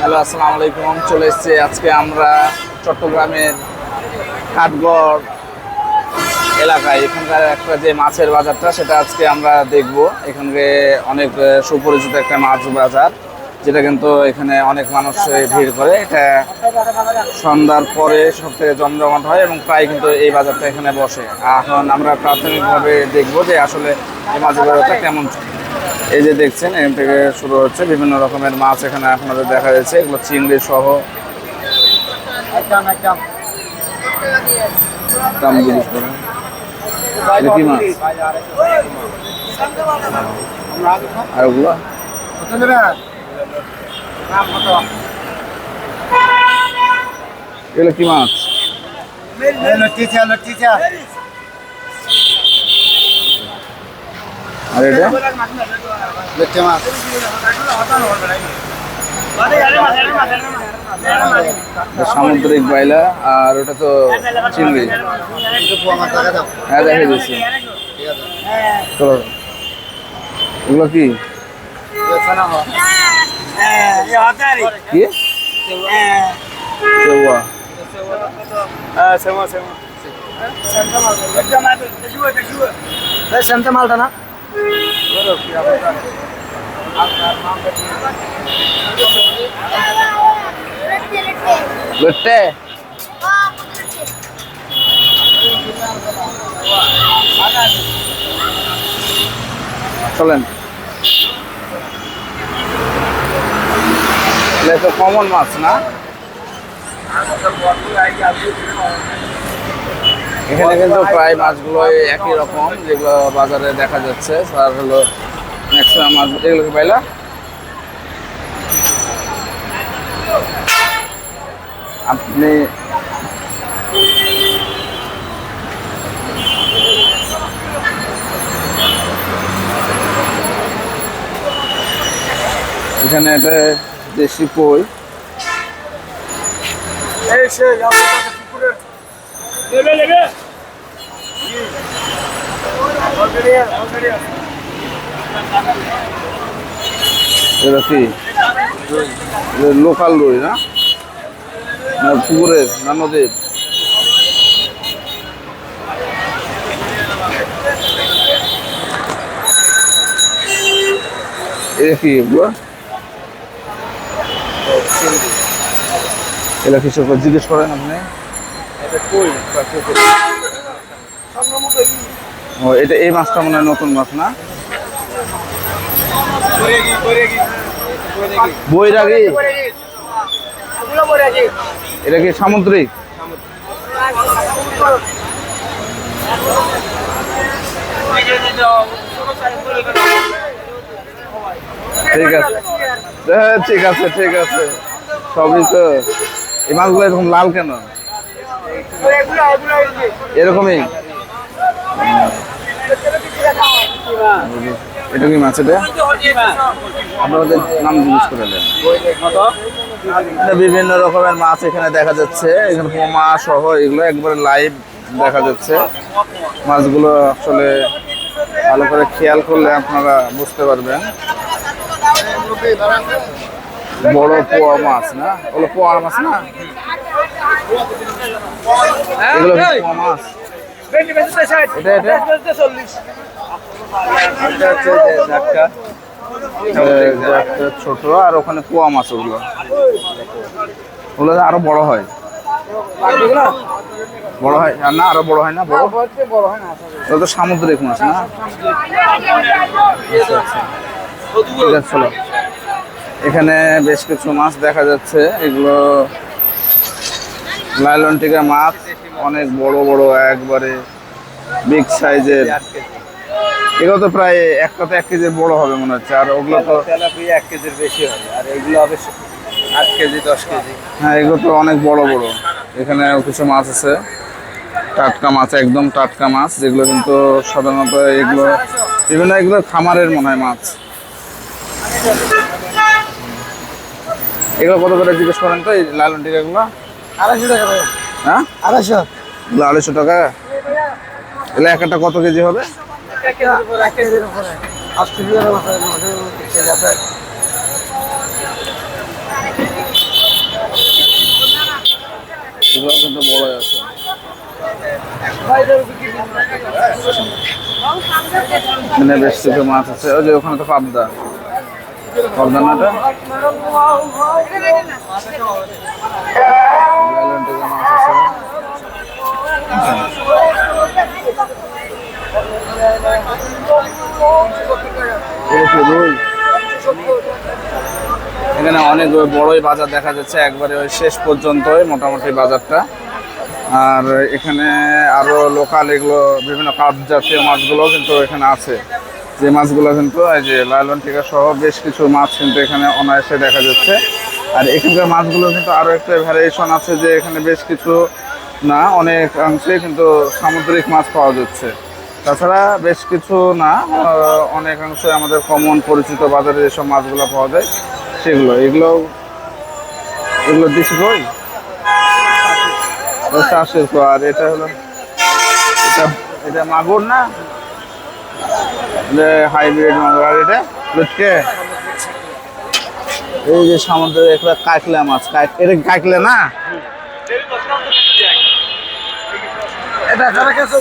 Hello, আসসালামু আলাইকুম। চলে এসেছি আজকে আমরা চট্টগ্রামের কাঠগড় এলাকায়। এখানকার একটা যে মাছের বাজারটা, সেটা আজকে আমরা দেখব। এখানকে অনেক সুপরিচিত একটা মাছ বাজার, যেটা কিন্তু এখানে অনেক মানুষ ভিড় করে। এটা সন্ধ্যার পরে সব থেকে জমজমাট হয় এবং প্রায় কিন্তু এই বাজারটা এখানে বসে। এখন আমরা প্রাথমিকভাবে দেখব যে আসলে এই মাছের বাজারটা কেমন এই যে দেখছেন, এখান থেকে শুরু হচ্ছে বিভিন্ন রকমের মাছ এখানে আপনাদের দেখা যাচ্ছে। এগুলো চিংড়ি সহ কি মাছ? আর এগুলো কি মাছ? আর এটা এটা সামুদ্রিক বাইলা আর ওটা তো চিংড়ি হ্যাঁ দেখে দিচ্ছি চলো এগুলো কি চেউয়া মালটা না লুটে চলেন। তো কমন মাছ না? এখানে কিন্তু প্রায় মাছগুলো একই রকম, যেগুলো বাজারে দেখা যাচ্ছে। আর হলো ম্যাক্সিমাম মাছ, এগুলো কি পাইলা? আপনি এখানে একটা দেশি কই এটা কি? লোকাল রুই না? না পুকুরের, না নদীর? এটা কি এগুলো? এটা কিছু জিজ্ঞেস করেন আপনি? ও, এটা এই মাছটা মনে নতুন মাছ না? বৈরাগী। এটা কি সামুদ্রিক? ঠিক আছে। হ্যাঁ ঠিক আছে ঠিক আছে। সবই তো। এই মাছগুলো এরকম লাল কেন? এরকমই? এটা কি মাছ এটা নাম জিজ্ঞেস করে বিভিন্ন রকমের মাছ এখানে দেখা যাচ্ছে। এখানে পোমা সহ এগুলো একবারে লাইভ দেখা যাচ্ছে। মাছগুলো আসলে ভালো করে খেয়াল করলে আপনারা বুঝতে পারবেন। বড় পোয়া মাছ না? ওগুলো পোয়া মাছ না? এগুলো মাছ। এটা এটা? ছোট আর ওখানে কুয়া মাছ ওগুলো। ওগুলো আরও বড় হয়। বড় হয়? আর না আরও বড় হয় না বড়? ওগুলো তো সামুদ্রিক মাছ না? আচ্ছা, আচ্ছা। ঠিক আছে চলো। এখানে বেশ কিছু মাছ দেখা যাচ্ছে। এগুলো লাইলন টিকা মাছ অনেক বড় বড় একবারে বিগ সাইজের এগুলো তো প্রায় একটা তো এক কেজির বড় হবে মনে হচ্ছে আর ওগুলো তো এক কেজির বেশি হবে আর এগুলো হবে আট কেজি দশ কেজি। হ্যাঁ এগুলো তো অনেক বড় বড়। এখানে কিছু মাছ আছে। টাটকা মাছ একদম টাটকা মাছ যেগুলো কিন্তু সাধারণত এগুলো বিভিন্ন এগুলো খামারের মনে হয় মাছ। এগুলো কত করে জিজ্ঞেস করেন তো এই লালন টিকাগুলো? আড়াইশো টাকা ভাই। হ্যাঁ? আড়াইশো। আড়াইশো টাকা? এগুলো এক একটা কত কেজি হবে? এগুলো কিন্তু বড় মানে বেশ কিছু মাছ আছে। ওই যে ওখানে তো পাবদা। পাবদা নাটা এখানে অনেক বড়ই বাজার দেখা যাচ্ছে, একবারে ওই শেষ পর্যন্তই মোটামুটি বাজারটা। আর এখানে আরও লোকাল এগুলো, বিভিন্ন কাপ জাতীয় মাছগুলো কিন্তু এখানে আছে। যে মাছগুলো কিন্তু এই যে লালন টিকা সহ বেশ কিছু মাছ কিন্তু এখানে অনায়াসে দেখা যাচ্ছে। আর এখানকার মাছগুলো কিন্তু আরও একটা ভ্যারিয়েশন আছে যে এখানে বেশ কিছু না, অনেক অংশে কিন্তু সামুদ্রিক মাছ পাওয়া যাচ্ছে। তাছাড়া বেশ কিছু না অনেকাংশে আমাদের কমন পরিচিত বাজারে যেসব মাছগুলো পাওয়া যায়, সেগুলো, এগুলো এগুলো বই ও চাষের তো আর এটা হলো এটা এটা মাগুর না? হাইব্রিড মাগুর, আর এটা লুটকে এই যে সামুদ্রে একটা কাকলা মাছ এটা কাকলে না? এটা কাছে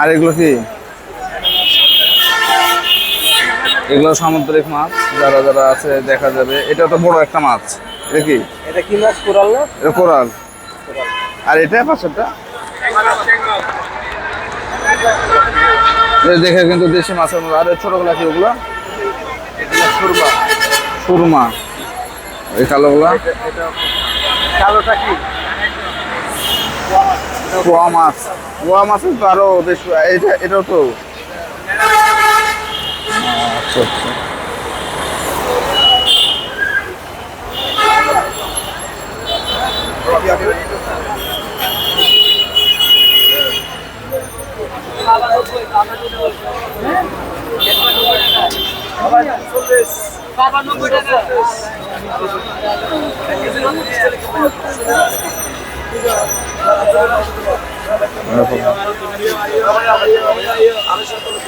আর এগুলো কি? এগুলো সামুদ্রিক মাছ যারা যারা আছে দেখা যাবে। এটা তো বড় একটা মাছ। এটা কি? এটা কি মাছ কোরাল না? এটা কোরাল। আর এটা পাশেরটা? দেখে কিন্তু দেশি মাছের মতো আর ছোটগুলা কি ওগুলো? সুরমা। সুরমা। এই কালোগুলা? কালোটা কি? পোয়া মাছ। পোয়া মাছের তো আরও বেশ এটা এটাও তো। আচ্ছা আচ্ছা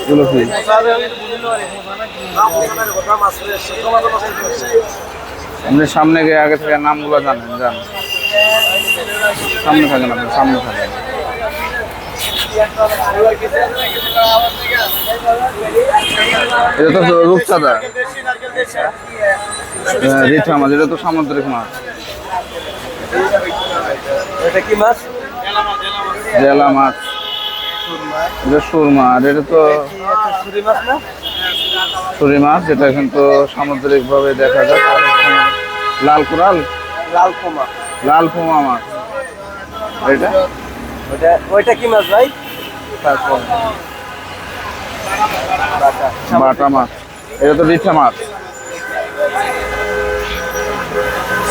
এগুলো কি আপনি সামনে গিয়ে আগে থেকে নামগুলো জানেন জান। সামনে থাকেন আপনি সামনে থাকেন। এটা তো রূপচাঁদা। হ্যাঁ, রিঠা মাছ এটা তো সামুদ্রিক মাছ। এটা কি মাছ? জেলা মাছ। এটা সুরমা আর এটা তো সুরি মাছ যেটা কিন্তু সামুদ্রিক ভাবে দেখা যায়। লাল কুরাল লাল কোমা লাল পোমা মাছ। এটা? ওটা ওইটা কি মাছ ভাই? বাটা মাছ। এটা তো রিঠা মাছ।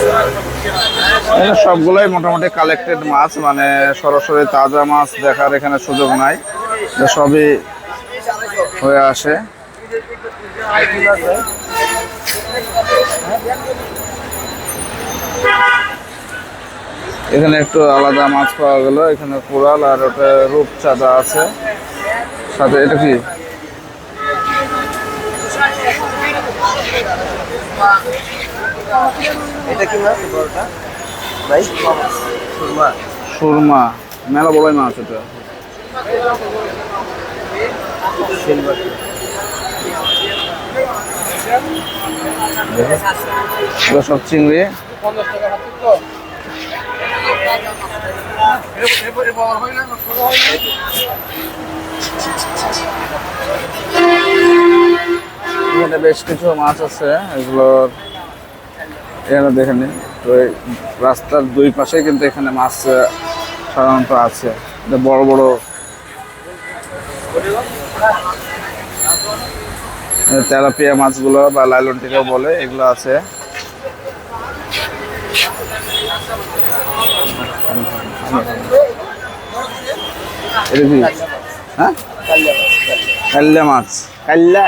এখানে সবগুলোই মোটামুটি কালেক্টেড মাছ মানে সরাসরি তাজা মাছ দেখার এখানে সুযোগ নাই। সবই হয়ে আসে। এখানে একটু আলাদা মাছ পাওয়া গেল। এখানে কোরাল আর ওটা রূপচাঁদা আছে। সাথে এটা কি? এটা কি মাছ? বড়টা? ভাই? সুরমা। সুরমা। মেলা বড়ই মাছ এটা। সব চিংড়ি। বেশ কিছু মাছ আছে এগুলোর এখানে দেখে নিন তো রাস্তার দুই পাশে কিন্তু এখানে মাছ সাধারণত আছে। বড় বড়। তেলাপিয়া মাছগুলো বা লাইলন টিকাও বলে এগুলো আছে। হ্যাঁ? কাল্লা মাছ। কাল্লা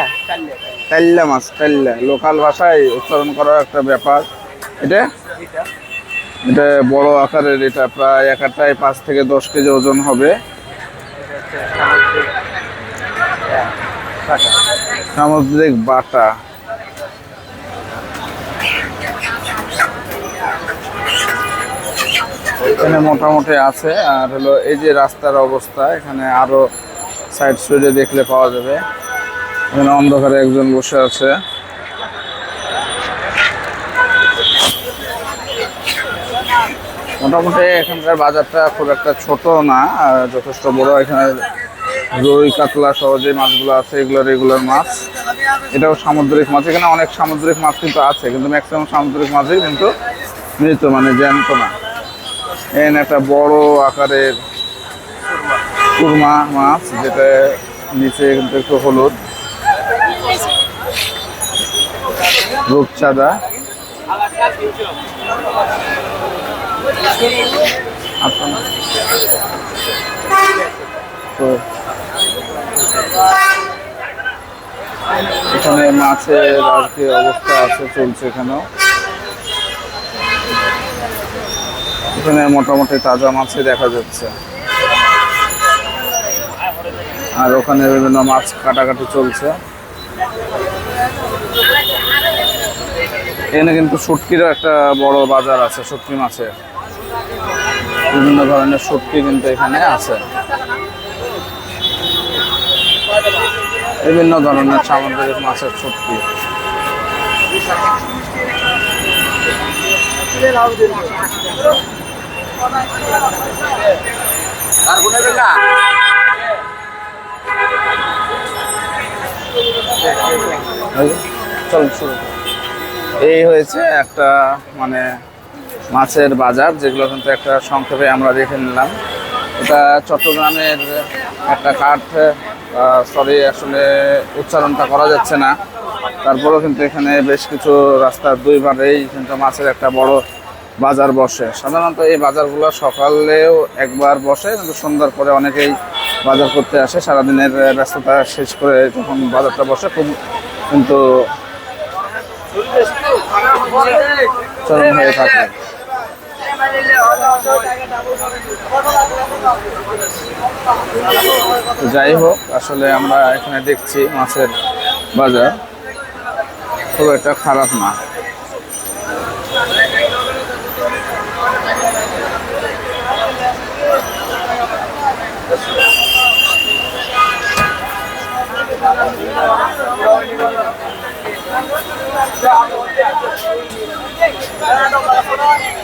কাল্লা মাছ কাল্লা লোকাল ভাষায় উচ্চারণ করার একটা ব্যাপার। এটা? এটা বড় আকারের, এটা প্রায় একাটায় পাঁচ থেকে দশ কেজি ওজন হবে। সামুদ্রিক বাটা। এখানে মোটামুটি আছে, আর হলো এই যে রাস্তার অবস্থা, এখানে আরও সাইড সাইডে দেখলে পাওয়া যাবে। এখানে অন্ধকারে একজন বসে আছে। মোটামুটি এখানকার বাজারটা খুব একটা ছোট না যথেষ্ট বড়। এখানে রুই, কাতলা সহ যে মাছগুলো আছে, এগুলো রেগুলার মাছ। এটাও সামুদ্রিক মাছ। এখানে অনেক সামুদ্রিক মাছ কিন্তু আছে, কিন্তু ম্যাক্সিমাম সামুদ্রিক মাছই কিন্তু মৃত মানে জ্যান্ত না। এখানে একটা বড় আকারের কুরমা মাছ, যেটা নিচে কিন্তু একটু হলুদ। রূপচাঁদা। তো এখানে মাছের আর কি অবস্থা আছে, চলছে এখানেও। এখানে মোটামুটি তাজা মাছই দেখা যাচ্ছে। আর ওখানে বিভিন্ন মাছ কাটাকাটি চলছে। এখানে কিন্তু শুটকিরও একটা বড় বাজার আছে, শুটকি মাছের। বিভিন্ন ধরনের শুটকি কিন্তু এখানে আছে। বিভিন্ন ধরনের সামুদ্রিক মাছের শুটকি চল এই হয়েছে একটা মানে মাছের বাজার, যেগুলো কিন্তু একটা সংক্ষেপে আমরা দেখে নিলাম। এটা চট্টগ্রামের একটা কাঠ সরি আসলে উচ্চারণটা করা যাচ্ছে না। তারপরেও কিন্তু এখানে বেশ কিছু রাস্তার দুই ধারেই কিন্তু মাছের একটা বড় বাজার বসে। সাধারণত এই বাজারগুলো সকালেও একবার বসে, কিন্তু সন্ধ্যার পরে অনেকেই বাজার করতে আসে। সারাদিনের ব্যস্ততা শেষ করে যখন বাজারটা বসে, খুব কিন্তু চরম হয়ে থাকে। যাই হোক আসলে আমরা এখানে দেখছি মাছের বাজার। খুব একটা খারাপ না।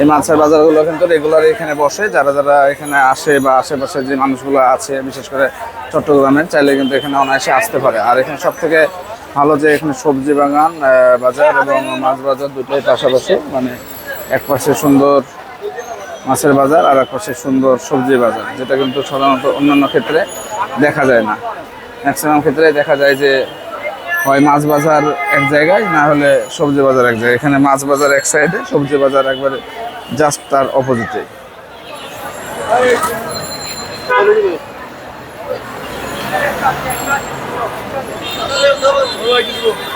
এই মাছের বাজারগুলো কিন্তু রেগুলার এখানে বসে। যারা যারা এখানে আসে বা আশেপাশে যে মানুষগুলো আছে, বিশেষ করে চট্টগ্রামের, চাইলে কিন্তু এখানে অনায়াসে আসতে পারে। আর এখানে সব থেকে ভালো যে এখানে সবজি বাগান বাজার এবং মাছ বাজার দুটোই পাশাপাশি। মানে এক পাশে সুন্দর মাছের বাজার আর এক পাশে সুন্দর সবজি বাজার, যেটা কিন্তু সাধারণত অন্যান্য ক্ষেত্রে দেখা যায় না। ম্যাক্সিমাম ক্ষেত্রে দেখা যায় যে হয় মাছ বাজার এক জায়গায় না হলে সবজি বাজার এক জায়গায়। এখানে মাছ বাজার এক সাইডে সবজি বাজার একবারে জাস্ট তার অপোজিটে Hello,